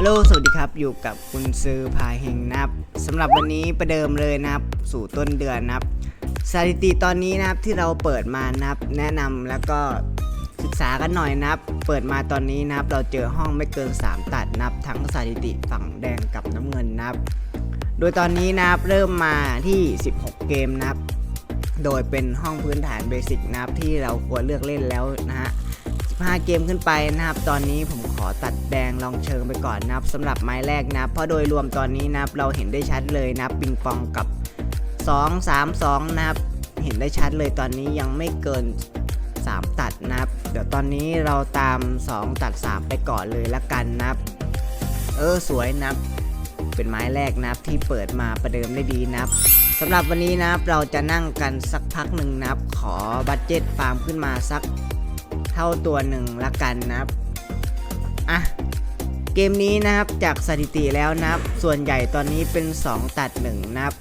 ฮัลโหล สวัสดีครับ อยู่กับคุณซื้อพาเฮงนับสำหรับวันนี้ประเดิมเลยนะครับ สู่ต้นเดือนนะครับสถิติตอนนี้นะครับที่เราเปิดมานะครับ แนะนำแล้วก็ศึกษากันหน่อยนะครับ เปิดมาตอนนี้นะครับ เราเจอห้องไม่เกิน 3 ตัดนับ ทั้งสถิติฝั่งแดงกับน้ำเงินนะครับ โดยตอนนี้นะครับเริ่มมาที่ 16 เกมนะครับ โดยเป็นห้องพื้นฐานเบสิกนะครับที่เราควรเลือกเล่นแล้วนะฮะ 15 เกมขึ้นไปนะครับ ตอนนี้ผมขอตัดแดงลองเชิงไปก่อนนะครับสำหรับไม้แรกนะเพราะโดยรวมตอนนี้นะครับเราเห็นได้ชัดเลยนะปิงปองกับ 2 3 2 นะครับ เห็นได้ชัดเลยตอนนี้ยังไม่เกิน 3 ตัดนะครับ เดี๋ยวตอนนี้เราตาม 2 ตัด 3 ไปก่อนเลยละกันนะครับ เออสวยนะครับเป็นไม้แรกนะครับที่เปิดมาประเดิมได้ดีนะครับสำหรับวันนี้นะครับเราจะนั่งกันสักพักหนึ่งนะครับ ขอบัตเจ็ตฟาร์มขึ้นมาสัก เท่าตัวหนึ่งละกันนะครับอะเกมนี้นะครับจากสถิติแล้วนะครับ ส่วนใหญ่ตอนนี้เป็น 2 ตัด 1 นะครับ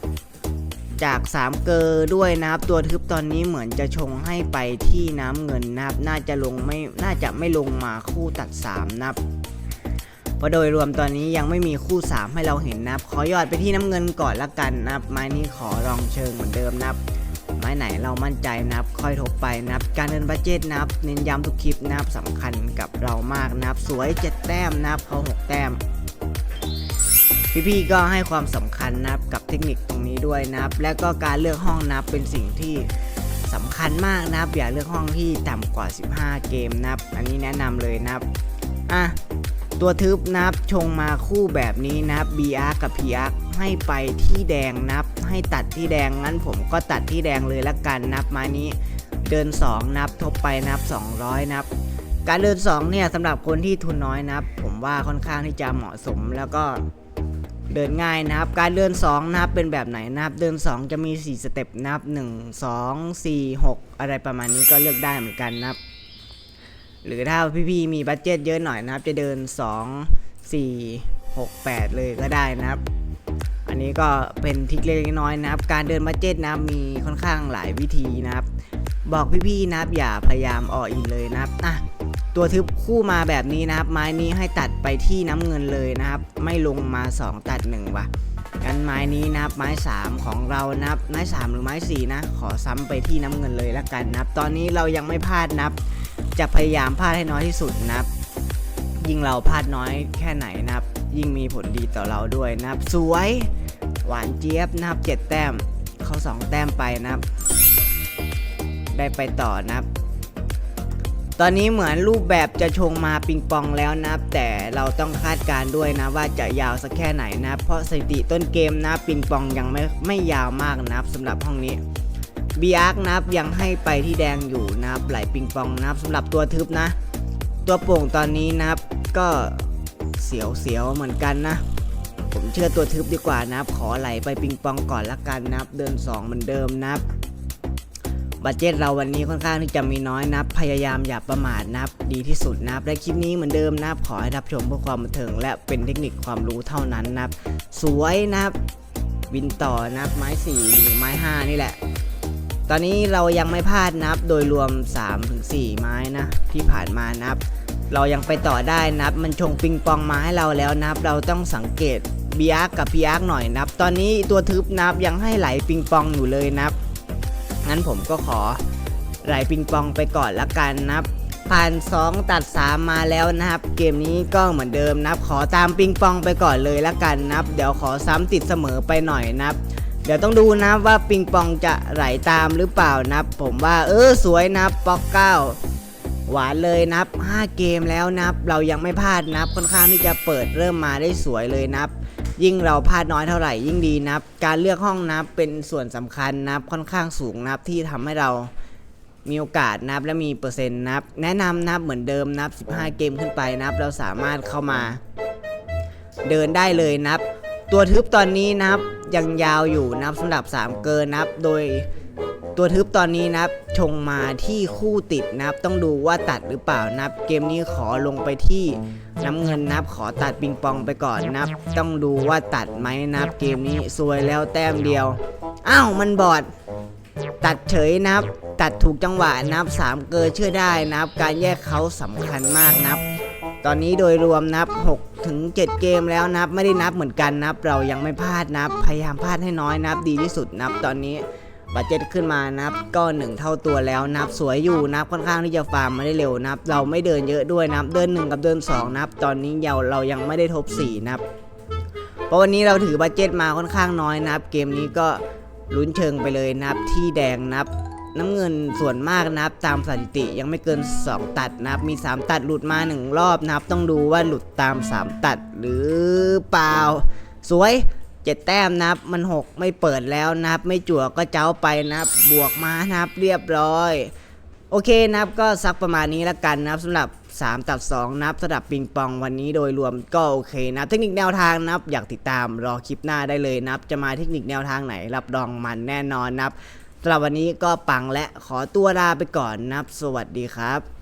จาก 3 เกอร์ด้วยนะครับ ตัวทึบตอนนี้เหมือนจะชงให้ไปที่น้ำเงินนะครับ น่าจะลงไม่น่าจะไม่ลงมาคู่ตัด 3 นะครับเพราะโดยรวมตอนนี้ยังไม่มีคู่ 3 ให้เราเห็นนะครับ ขอยอดไปที่น้ำเงินก่อนละกันนะครับไม้นี้ขอลองเชิงเหมือนเดิมนะครับ ม้ไหนเรามั่นใจนะครับ ค่อยทบไปนะครับ การเดินบัจเจตนะครับ เน้นย้ำทุกคลิปนะครับสำคัญกับเรามากนะครับ สวย 7 แต้มนะครับเขา6 แต้ม พี่ๆก็ให้ความสำคัญนะครับกับเทคนิคตรงนี้ด้วยนะครับ และก็การเลือกห้องนะครับเป็นสิ่งที่สำคัญมากนะครับ อย่าเลือกห้องที่ต่ำกว่า 15 เกมนะครับ อันนี้แนะนำเลยนะครับอะ ตัวทึบนับชงมาคู่แบบนี้นะครับ BR กับ PR ให้ไปที่แดงนับ ให้ตัดที่แดงงั้นผมก็ตัดที่แดงเลยละกันนับม้นี้เดิน 2 นับทบไปนับ 200 นับ การเดิน 2 เนี่ยสำหรับคนที่ทุนน้อยนับ ผมว่าค่อนข้างที่จะเหมาะสมแล้วก็เดินง่ายนะครับ การเดิน 2 นับเป็นแบบไหนนับ เดิน 2 จะมี 4 สเต็ปนับ 1 2 4 6 อะไรประมาณนี้ก็เลือกได้เหมือนกันนับ หรือถ้าพี่ๆมีบัตเจ็ตเยอะหน่อยนะครับ จะเดิน 2 4 6 8 เลยก็ได้นะครับ อันนี้ก็เป็นทริคเล็กน้อยนะครับ การเดินบัตเจ็ตนะครับมีค่อนข้างหลายวิธีนะครับ บอกพี่ๆนะครับอย่าพยายามอออินเลยนะครับอะตัวทึบคู่มาแบบนี้นะครับ ไม้นี้ให้ตัดไปที่น้ำเงินเลยนะครับ ไม่ลงมา 2 ตัด1ว่ะกันไม้นี้นะครับไม้ 3 ของเรานะครับไม้ 3 หรือไม้ 4 นะ ขอซ้ำไปที่น้ำเงินเลยละกันนะครับ ตอนนี้เรายังไม่พลาดนะครับ จะพยายามพลาดให้น้อยที่สุดนะครับ ยิ่งเราพลาดน้อยแค่ไหนนะครับ ยิ่งมีผลดีต่อเราด้วยนะครับ สวยหวานเจี๊ยบนะครับเจ็ดแต้มเข้าสองแต้มไปนะครับ ได้ไปต่อนะครับ ตอนนี้เหมือนรูปแบบจะชงมาปิงปองแล้วนะครับ แต่เราต้องคาดการณ์ด้วยนะว่าจะยาวสักแค่ไหนนะครับ เพราะสถิติต้นเกมนะปิงปองยังไม่ไม่ยาวมากนะครับสำหรับห้องนี้ บีอาร์คนะครับยังให้ไปที่แดงอยู่นะครับไหลปิงปองนะครับสำหรับตัวทึบนะ ตัวโป่งตอนนี้นะครับก็เสียวเสียวๆเหมือนกันนะ ผมเชื่อตัวทึบดีกว่านะครับ ขอไหลไปปิงปองก่อนละกันนะครับ เดิน 2 เหมือนเดิมนะครับบัตเจ็ตเราวันนี้ค่อนข้างที่จะมีน้อยนับ พยายามอย่าประมาทนับ ดีที่สุดนับและคลิปนี้เหมือนเดิมนับ ขอให้รับชมเพื่อความบันเทิง และเป็นเทคนิคความรู้เท่านั้นนับ สวยนับ วินต่อนับไม้4หรือไม้ 5 นี่แหละ ตอนนี้เรายังไม่พลาดนับโดยรวม 3-4 ไม้นะ ที่ผ่านมานับ เรายังไปต่อได้นับ มันชงปิงปองมาให้เราแล้วนับ เราต้องสังเกตบีอาร์กับพีอาร์หน่อยนับ ตอนนี้ตัวทึบนับยังให้ไหลปิงปองอยู่เลยนับ งั้นผมก็ขอไหลปิงปองไปก่อนละกันนับผ่าน2ตัด 3 มาแล้วนะครับ เกมนี้ก็เหมือนเดิมนับ ขอตามปิงปองไปก่อนเลยละกันนับ เดี๋ยวขอซ้ำติดเสมอไปหน่อยนับ เดี๋ยวต้องดูนะว่าปิงปองจะไหลตามหรือเปล่านะผมว่าเออสวยนะป๊อกเก้าหวานเลยนับ 5 เกมแล้วนับ เรายังไม่พลาดนับค่อนข้างที่จะเปิดเริ่มมาได้สวยเลยนับ ยิ่งเราพลาดน้อยเท่าไหร่ยิ่งดีนับ การเลือกห้องนับเป็นส่วนสำคัญนับค่อนข้างสูงนับที่ทำให้เรามีโอกาสนับและมีเปอร์เซ็นต์นับ แนะนำนับเหมือนเดิมนับ 15 เกมขึ้นไปนับ เราสามารถเข้ามา เดินได้เลยนับ ตัวทึบตอนนี้นับ ยังยาวอยู่นับสำหรับ 3 เกินนับ โดยตัวทึบตอนนี้นับ ชงมาที่คู่ติดนับ ต้องดูว่าตัดหรือเปล่านับ เกมนี้ขอลงไปที่น้ำเงินนับ ขอตัดปิงปองไปก่อนนับ ต้องดูว่าตัดไหมนับ เกมนี้ซวยแล้วแต้มเดียว อ้าวมันบอด ตัดเฉยนับ ตัดถูกจังหวะนับ3เกินเชื่อได้นับ การแยกเขาสำคัญมากนับ ตอนนี้โดยรวมนับ6ถึง7เกมแล้วนับไม่ได้นับเหมือนกันนับ เรายังไม่พลาดนับ พยายามพลาดให้น้อยนับดีที่สุดนับตอนนี้บัตเจ็ตขึ้นมานับก็หนึ่งเท่าตัวแล้วนับสวยอยู่นับค่อนข้างที่จะฟาร์มมาได้เร็วนับ เราไม่เดินเยอะด้วยนับเดิน1กับเดิน2นับ ตอนนี้เราเรายังไม่ได้ทบ4นับ เพราะวันนี้เราถือบัตเจ็ตมาค่อนข้างน้อยนับ เกมนี้ก็ลุ้นเชิงไปเลยนับที่แดงนับ น้ำเงินส่วนมากนับ ตามสถิติยังไม่เกิน 2 ตัดนับ มี 3 ตัดหลุดมา 1 รอบนับ ต้องดูว่าหลุดตาม 3 ตัดหรือเปล่า สวย7แต้มนับมัน 6 ไม่เปิดแล้วนับ ไม่จั่วก็เจ้าไปนับบวกมานับเรียบร้อย โอเคนับก็สักประมาณนี้ละกันนะครับสำหรับ 3 ตัด 2 นับสำหรับปิงปองวันนี้โดยรวมก็โอเคนะเทคนิคแนวทางนับอยากติดตามรอคลิปหน้าได้เลยนับ จะมาเทคนิคแนวทางไหนรับรองมันแน่นอนนับ สำหรับวันนี้ก็ปังและขอตัวลาไปก่อนนับ สวัสดีครับ